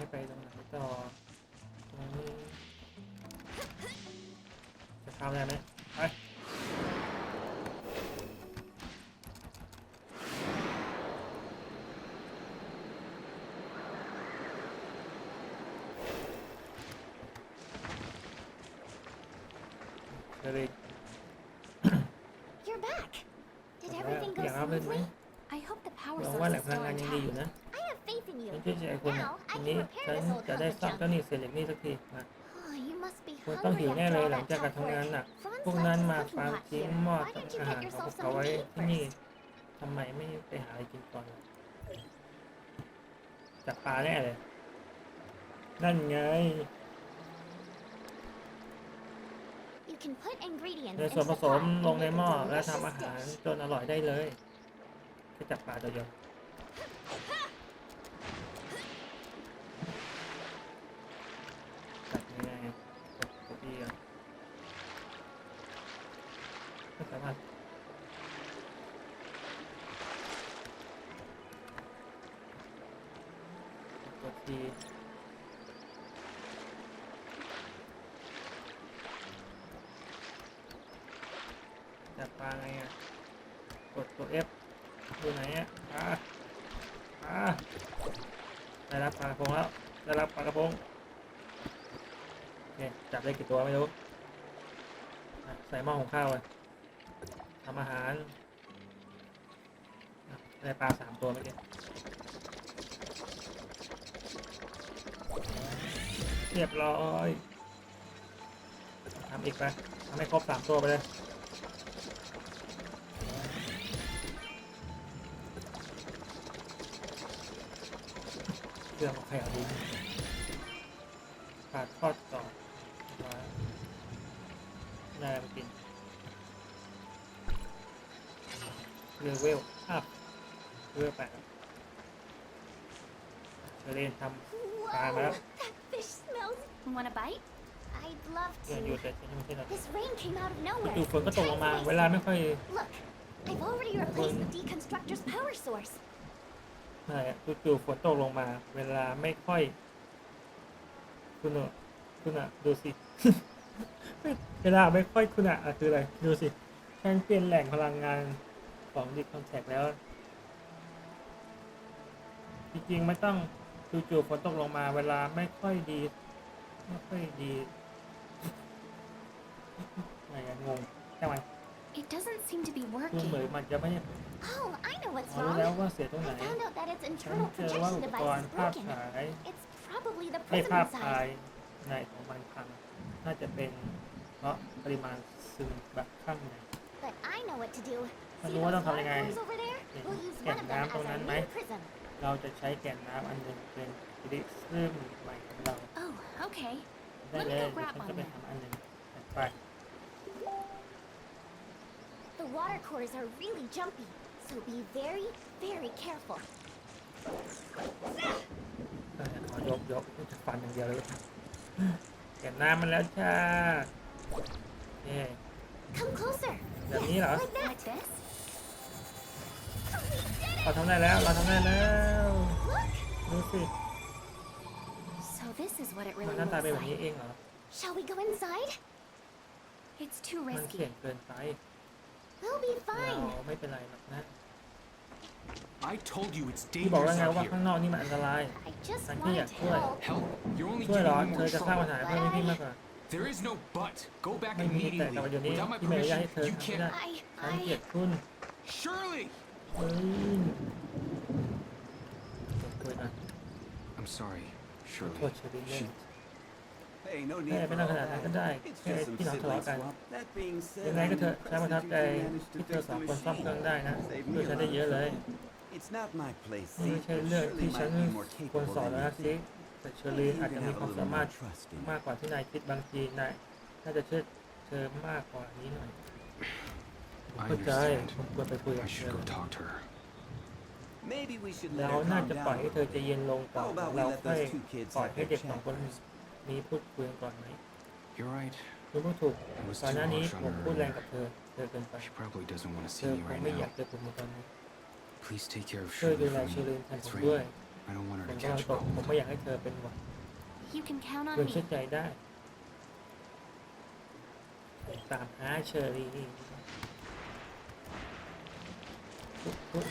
ให้ไปตรงไหนต่อตรงนี้จะเข้าได้ไหมไปเดี๋ยวเลย You're back. Did อยาก everything go อยากเล่นไหม smoothly? Faith in ฉัน you. เชื่อใจคุณนะ Now ที I นี้ can repair ฉัน this old จะได้ covered ซ่อม junk. เจ้าหนี้เศษเหล็กนี่สักทีมา Oh, you must be คุณต้องหิ hungry วแน่ after เลย all หลัง that จากการ tough ทำงาน work. หนัก Franz พวก left นั้น his มา cooking ฟาร์ม pot ทิ้ง here. หม้อ Why กับ didn't you อาหาร get ของพว yourself กเขาไว้ something to eat ที่นี่ first? ทำไมไม่ไปหาอะไรกินก่อนล่ะจับปลาแน่เลย นั่นไง You can put ingredients ใน into ส่วนผ the สม pot ลง and ใน make หม้อ a และทำ delicious อาหาร dish. จนอร่อยได้เลยแค่จับปลาตัวเดียวจับยังไงกดกดดีอะไม่สามารถ กดดีจับปลาไงอะ กดตัว F ดูไหนอะปลาปลาได้รับปลากระพงแล้ว ได้รับปลากระพงโอเคจับได้กี่ตัวไม่รู้ ใส่หม้อหุงข้าวเลยทำอาหารได้ปลาสามตัวเมื่อกี้ เรียบร้อยทำอีกไปทำให้ครบสามตัวไปเลยเรื่องของใครเอาดีขาดทอด เชอเรนทำปลามาแล้ว Whoa, that fish smells. Want a bite? I'd love เครื่องอยู่ to. แต่ฉันไม่ใช่เรา This rain came out of nowhere. จู่ๆฝนก็ตกลงมา Time เวลาไม่ค่อย wasted. Look, I've already replaced the deconstructor's power source. ใช่อะจู่ๆฝนตกลงมา เวลาไม่ค่อย คุณอะคุณอะดูสิ เวลาไม่ค่อยคุณอะอะคืออะไร ดูสิแท่งเปลี่ยนแหล่งพลังงานของดิคอนแทคแล้ว จริงๆไม่ต้อง จู่ๆฝนตกลงมาเวลาไม่ค่อยดี ไม่ค่อยดีอะไรอะงงใช่ไหม It doesn't seem to be คือเหมือน working. มันจะไม่ Oh, I know what's อ๋อรู้แล้ว wrong. ว่าเสียตรงไหน I found out that its ฉัน internal เจอว่า projection อุปกร device ณ์ is ภาพ broken. ฉาย It's probably the ให้ prism ภาพภาย inside. ในของมันพังน่าจะเป็นเพราะปริมาณซึมแบบข้างใน But I know what to do. Mà See đúng those không? Không water này. cores over there? Để We'll use kèm one of đám them trong as our นั้น new ไหม prism. เราจะใช้แก่นน้ำอันหนึ่งเป็นปริซึมใหม่ของเรา Oh, okay. ได้เลยเดี๋ยวฉันจะไปทำอันหนึ่งไป The water cores are really jumpy, so be very, very careful. ก็ขอยกยกจะฟันอย่างเดียวเลยแก่นน้ำมันแล้วจ้าเย่ Come closer. แบบนี้เหรอ Like that. Like this? เราทำได้แล้ว เราทำได้แล้ว Look. ดูสิ So this is what it มัน really หน้าตา looks เป็นแบบนี้ like. เองเหรอ Shall we go inside? It's too มันเสี่ย risky. งเกินไป We'll be เรา fine. ไม่เป็นไรหรอกนะ I told you it's ที่บอกแล้ว dangerous ไง out ว่า here. ข้างนอกนี่มันอันตราย I just Thank wanted you, to Chloe. help. Help? You're only ช่วยเหรอ giving me เธอ more จะสร้างปัญ trouble. หาเพิ่มให้พี่มากกว่า There is no but. Go back ไม่มีแต่ immediately. แต่วันเดี๋ยวนี้ Without my ที่ไม่อนุญาตให้ permission, เธอ you ทำไม่ได้ can't. I, ฉันเกลีย I, ดคุณ Shirley! เฮ้ยคุยกัน I'm sorry, ขอโทษ Shirley. เชอรี่เล่น Hey, no แม่ need ไม่ for ต้อง all ขนาดนั้น that. ก็ได้ It's แค่ just some พี่น้องทะเลาะ sibling กัน swap. That being said, ยังไงก็ I'm เถอะฉันประทับ impressed ใจ you managed to ที่เธ fix อสอง the คนซ่อมเครื่อง machine. ได้นะ Saved ช่วย me ฉัน a ได้ lot เยอะ of เลย trouble. It's not my place. นี่ See, ไม่ใช่ but เรื่อง Shirley ที่ฉัน might be more ควร capable สอน than แล้ว you นะซิ think. แต่เชอรี่ Maybe อาจ you จะ can มี have ความ a สา little มารถ more trust in มาก her. กว่าที่นายคิดบางทีนายน่าจะเชื่อเธอมากกว่านี้หน่อยผม I เข้าใจ understand. ผมควรไปคุยกับ I เธ should อ go talk to her. Maybe we should let เรา her น่า calm จะปล่อยให้ down. เธอใจเย็นลงก่อน How about we เรา let ค่อย those two kids ปล่อย have ให้ their เด็กสอง chat คน first? มีพูดคุยกันก่อนไหม You're right. คุณพูดถูก It was ก่อน too หน้านี้ harsh ผ on มพูดแรง her. กับเธอ เธอเกินไป She probably doesn't want to เธ see อ me คง right ไม่อยาก now. เจอผมในตอนนี้ Please take care of ช่วย Shirley ดูแล for เชอรีน me. แทนผ It's มด้วย raining. I don't want ผ her ม to กำลัง catch ตก cold. ผมไม่อยากให้เธอเป็นหวัด You can count คุณ on เชื่อ me. ใจได้ผมตามหาเชอรี่ โอุ๊ย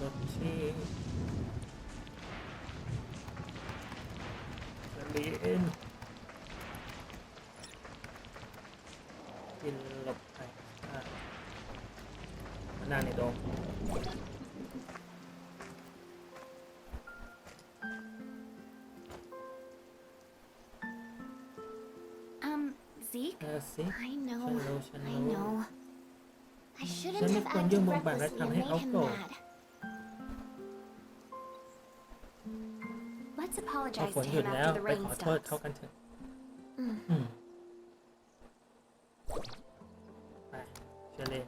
รถที่เลีนกินหลบไปอะมานั่งในโดม ออสิ I know, Hello, I hello. know. I shouldn'tฉันไม่ have ควรยุ่ง acted บงบังและ recklessly ทำ and ให้ made เขา him โกรธ mad. Let's พอ apologize ฝ to นหยุด him แล้ว after the ไป rain ขอโทษ stops. เขากันเถอะ อืม อืมไปเชญเลน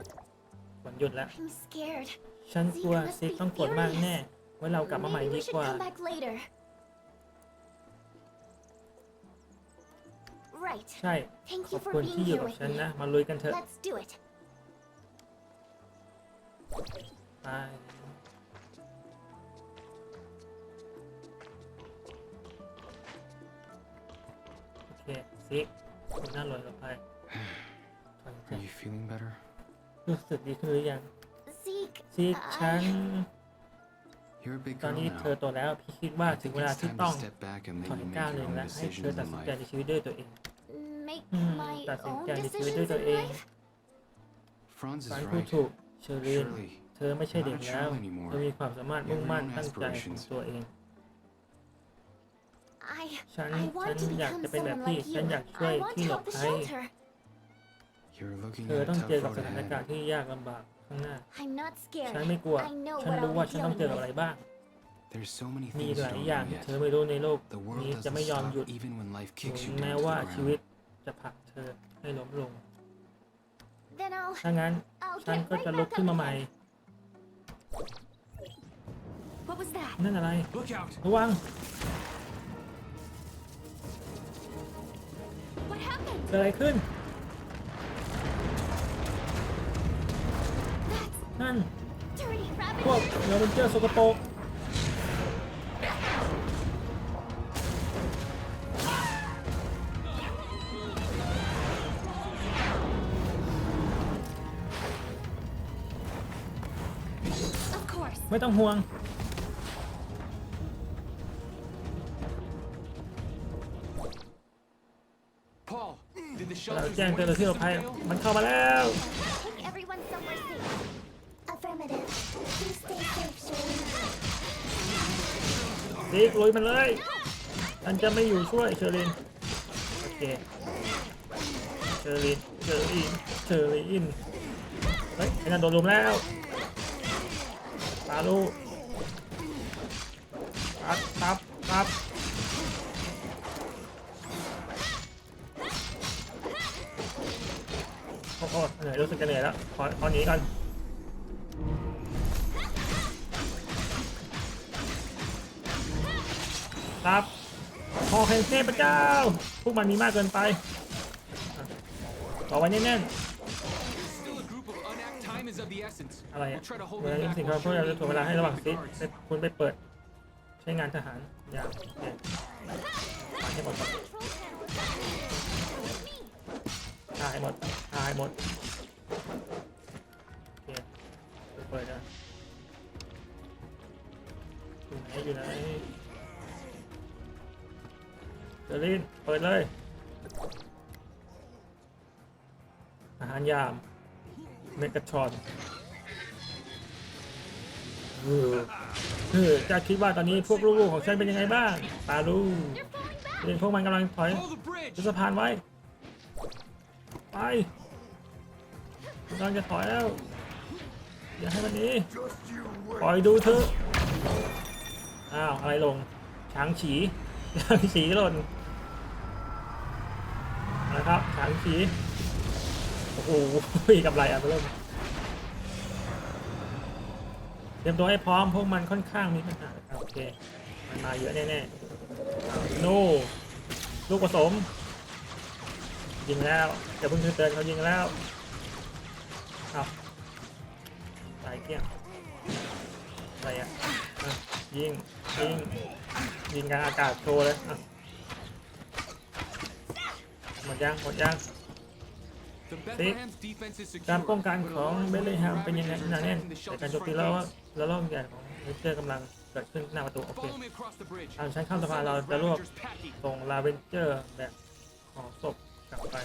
ฝนหยุดแล้ว I'm scared. ฉันกลัวซิกต้องโกรธมากแน่ ไว้เรากลับมาใหม่ Maybe ดี we should กว่า come back later. Right. ใช่ Thank ข you อบ for คุณ being ที่อยู่ here กับ with ฉัน me. นะ มาลุยกันเถอะ Let's do it. ไป โอเคซิกคุณน่าลอยกับไปถอยใจ Are you feeling better? รู้สึกดีขึ้นหรือยัง Zeke, ซิกฉัน I... You're a big ตอน girl นี้ now. เธอโตแล้วพี่คิดว่า I ถึง think เวลา it's ที่ time ต้อ to ง step back and ถ let อย you ก้าว make ห your นึ่ง own และให้เธอ decisions ตัด in สินใจ life. ในชีวิตด้วยตัวเอง make Hmm, my that's own okay. Just do it decisions your in own. life? Franz ฟั is งพูด right. ถูกเชอรีน Shirley, เธอไม่ใช่เด็กแล้ว You're not a child anymore. เธอมีความสามารถ You มุ่ง have มั่น your own ตั้งใจของ aspirations. ตัวเอง I ฉัน I ฉั want น to อยาก become จะเป็นแบบ someone พี่ like ฉัน you. อยากช่วย I want ที่ to หล help บ the ภัย shelter. You're looking เธอ at a ต้อง tough เจอกับ road สถานการณ์ ahead. ที่ยากลำบากข้างหน้า I'm not scared. ฉันไม่กลัว I know ฉัน what รู้ I'll ว่า be ฉันต้อง dealing เจอกับอะไร with. บ้าง There's so many มี things ห you ลาย don't อย่าง know ที่ yet. เธอไม่รู้ในโลก The world นี้จะ doesn't ไม่ยอม stop หยุด even when life ถึง kicks you แม้ down ว่า to the ชีวิต ground. จะผลักเธอให้ล้มลง Then I'll ถ้างั้น I'll ฉัน get ก็ right จะลุก back ขึ้น up มาใหม่ again. What was that? นั่นอะไร Look out! ระวัง What happened? เกิดอะไรขึ้น That's นั่น dirty พวก rabbit. เรือมันเจอสกปรก ไม่ต้องห่วง Paul, did the เรา shelter's แจ้งเจ้าหน้า warning ที่หลบ system ภัย fail? มันเข้ามาแล้ว Take everyone somewhere safe. Affirmative. Please stay safe, Shirley. ซีกลุยมันเลยฉันจะไม่อยู่ช่วยเชอริน โอเค เชอริน เชอริน เชอริน เฮ้ยไอ้นั่นโดนลุมแล้ว ปาลูกปั๊บปั๊บปั๊บโอ้โหเหนื่อยรู้สึกจะเหนื่อยแล้ว ขอขอหนีก่อนครับพอแห่งเทพเจ้า พวกมันมีมากเกินไปอะต่อไว้แน่น Still อะไร We'll อะ try to hold เวลา them นี้ back สิ่ง while ที่พวกเราจะ Shirley ถ่วงเวลาให้ระหว่าง and ซิ the ก guards. แต่คุณไปเปิด ใช้งานทหารยามโอเคตายให้หมดก่อน Control panel. ตายหมดตายหมดโอเคไปเปิดนะอยู่ไหนอยู่ไหนเจอรินเปิดเลยอาหารยาม เมกะทรอนเออเออจะคิดว่าตอนนี้พวกลูกๆของฉันเป็นยังไงบ้างตาลูเรียนพวกมันกำลังถอย Hold the bridge! จะสะพานไว้ ไปกำลังจะถอยแล้ว อย่าให้มันหนีปล่อยดูเถอะอ้าวอะไรลง ช้างฉีช้างฉีหล่นนะครับช้างฉี อ้โหกำไรอะเริ่มเตรียมตัวให้พร้อมพวกมันค่อนข้างมีปัญหาโอเคมันมาเยอะแน่ๆอ้าวโนลูกผสม ยิงแล้วอย่าเพิ่งเตือนเขายิงแล้วเอาตายเกี้ยงอะไรอะอะยิงยิงยิงกลางอากาศโชว์เลยอะหมดยังหมดยัง The Bethlehem's defense is การ secure. ป้องกัน but ของ our เบล troops ลิงแฮม are เป็นยังไง rapidly หนาแน่น penetrating the แต่การ shelter's โจมตี front แล้ว gates. แล้วรอบใหญ่ของมิเตอร์กำลังเกิดขึ้นหน้าประตูโอเค Follow me across the bridge. ทางชั้นข้ามสะพานเรา Some of จะ those รวบ Ravagers packing. ส่งลาเวนเจอร์แบบห่อศพกลับไป